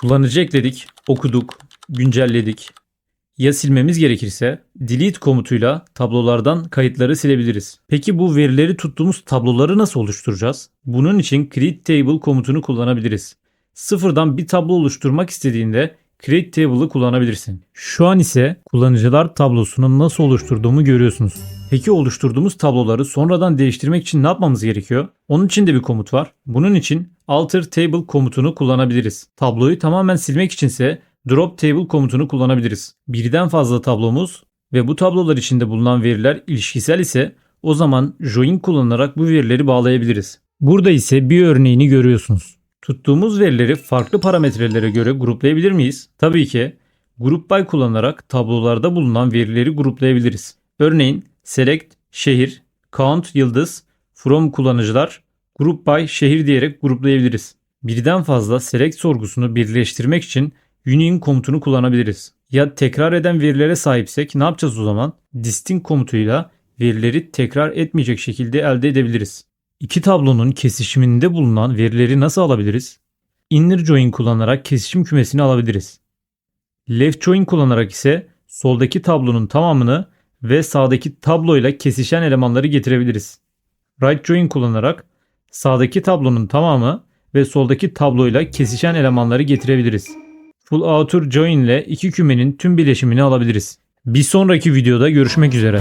Kullanıcı ekledik, okuduk, güncelledik. Ya silmemiz gerekirse delete komutuyla tablolardan kayıtları silebiliriz. Peki bu verileri tuttuğumuz tabloları nasıl oluşturacağız? Bunun için create table komutunu kullanabiliriz. Sıfırdan bir tablo oluşturmak istediğinde create table'ı kullanabilirsin. Şu an ise kullanıcılar tablosunu nasıl oluşturduğumu görüyorsunuz. Peki oluşturduğumuz tabloları sonradan değiştirmek için ne yapmamız gerekiyor? Onun için de bir komut var. Bunun için alter table komutunu kullanabiliriz. Tabloyu tamamen silmek içinse drop table komutunu kullanabiliriz. Birden fazla tablomuz ve bu tablolar içinde bulunan veriler ilişkisel ise o zaman join kullanarak bu verileri bağlayabiliriz. Burada ise bir örneğini görüyorsunuz. Tuttuğumuz verileri farklı parametrelere göre gruplayabilir miyiz? Tabii ki. Group by kullanarak tablolarda bulunan verileri gruplayabiliriz. Örneğin select şehir, count yıldız, from kullanıcılar, group by şehir diyerek gruplayabiliriz. Birden fazla select sorgusunu birleştirmek için union komutunu kullanabiliriz. Ya tekrar eden verilere sahipsek ne yapacağız o zaman? Distinct komutuyla verileri tekrar etmeyecek şekilde elde edebiliriz. İki tablonun kesişiminde bulunan verileri nasıl alabiliriz? Inner join kullanarak kesişim kümesini alabiliriz. Left join kullanarak ise soldaki tablonun tamamını ve sağdaki tabloyla kesişen elemanları getirebiliriz. Right join kullanarak sağdaki tablonun tamamı ve soldaki tabloyla kesişen elemanları getirebiliriz. Full outer join ile iki kümenin tüm bileşimini alabiliriz. Bir sonraki videoda görüşmek üzere.